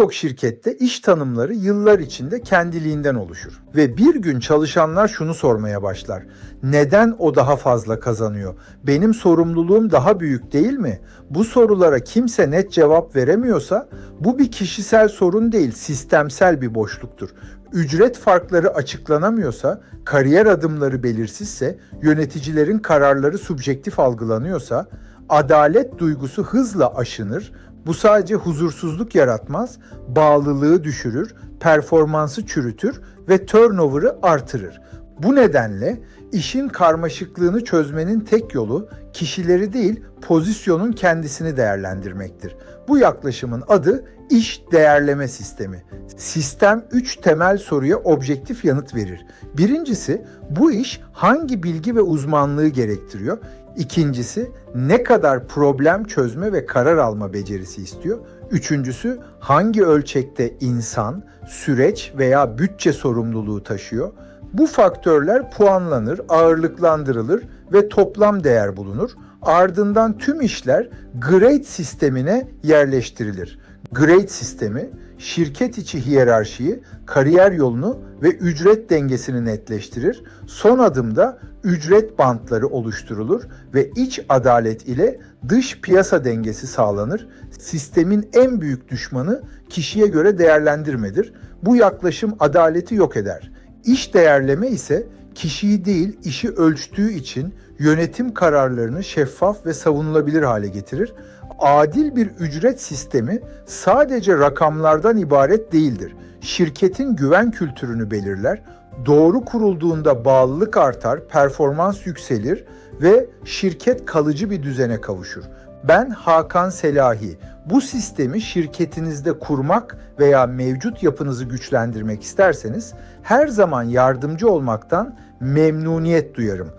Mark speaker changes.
Speaker 1: Birçok şirkette iş tanımları yıllar içinde kendiliğinden oluşur. Ve bir gün çalışanlar şunu sormaya başlar. Neden o daha fazla kazanıyor? Benim sorumluluğum daha büyük değil mi? Bu sorulara kimse net cevap veremiyorsa bu bir kişisel sorun değil, sistemsel bir boşluktur. Ücret farkları açıklanamıyorsa, kariyer adımları belirsizse, yöneticilerin kararları subjektif algılanıyorsa, adalet duygusu hızla aşınır, bu sadece huzursuzluk yaratmaz, bağlılığı düşürür, performansı çürütür ve turnover'ı artırır. Bu nedenle işin karmaşıklığını çözmenin tek yolu kişileri değil, pozisyonun kendisini değerlendirmektir. Bu yaklaşımın adı iş değerleme sistemi. Sistem 3 temel soruya objektif yanıt verir. Birincisi bu iş hangi bilgi ve uzmanlığı gerektiriyor? İkincisi ne kadar problem çözme ve karar alma becerisi istiyor? Üçüncüsü hangi ölçekte insan, süreç veya bütçe sorumluluğu taşıyor? Bu faktörler puanlanır, ağırlıklandırılır ve toplam değer bulunur. Ardından tüm işler grade sistemine yerleştirilir. Grade sistemi şirket içi hiyerarşiyi, kariyer yolunu ve ücret dengesini netleştirir. Son adımda ücret bantları oluşturulur ve iç adalet ile dış piyasa dengesi sağlanır. Sistemin en büyük düşmanı kişiye göre değerlendirmedir. Bu yaklaşım adaleti yok eder. İş değerleme ise kişiyi değil işi ölçtüğü için yönetim kararlarını şeffaf ve savunulabilir hale getirir. Adil bir ücret sistemi sadece rakamlardan ibaret değildir. Şirketin güven kültürünü belirler, doğru kurulduğunda bağlılık artar, performans yükselir ve şirket kalıcı bir düzene kavuşur. Ben Hakan Selahi. Bu sistemi şirketinizde kurmak veya mevcut yapınızı güçlendirmek isterseniz her zaman yardımcı olmaktan memnuniyet duyarım.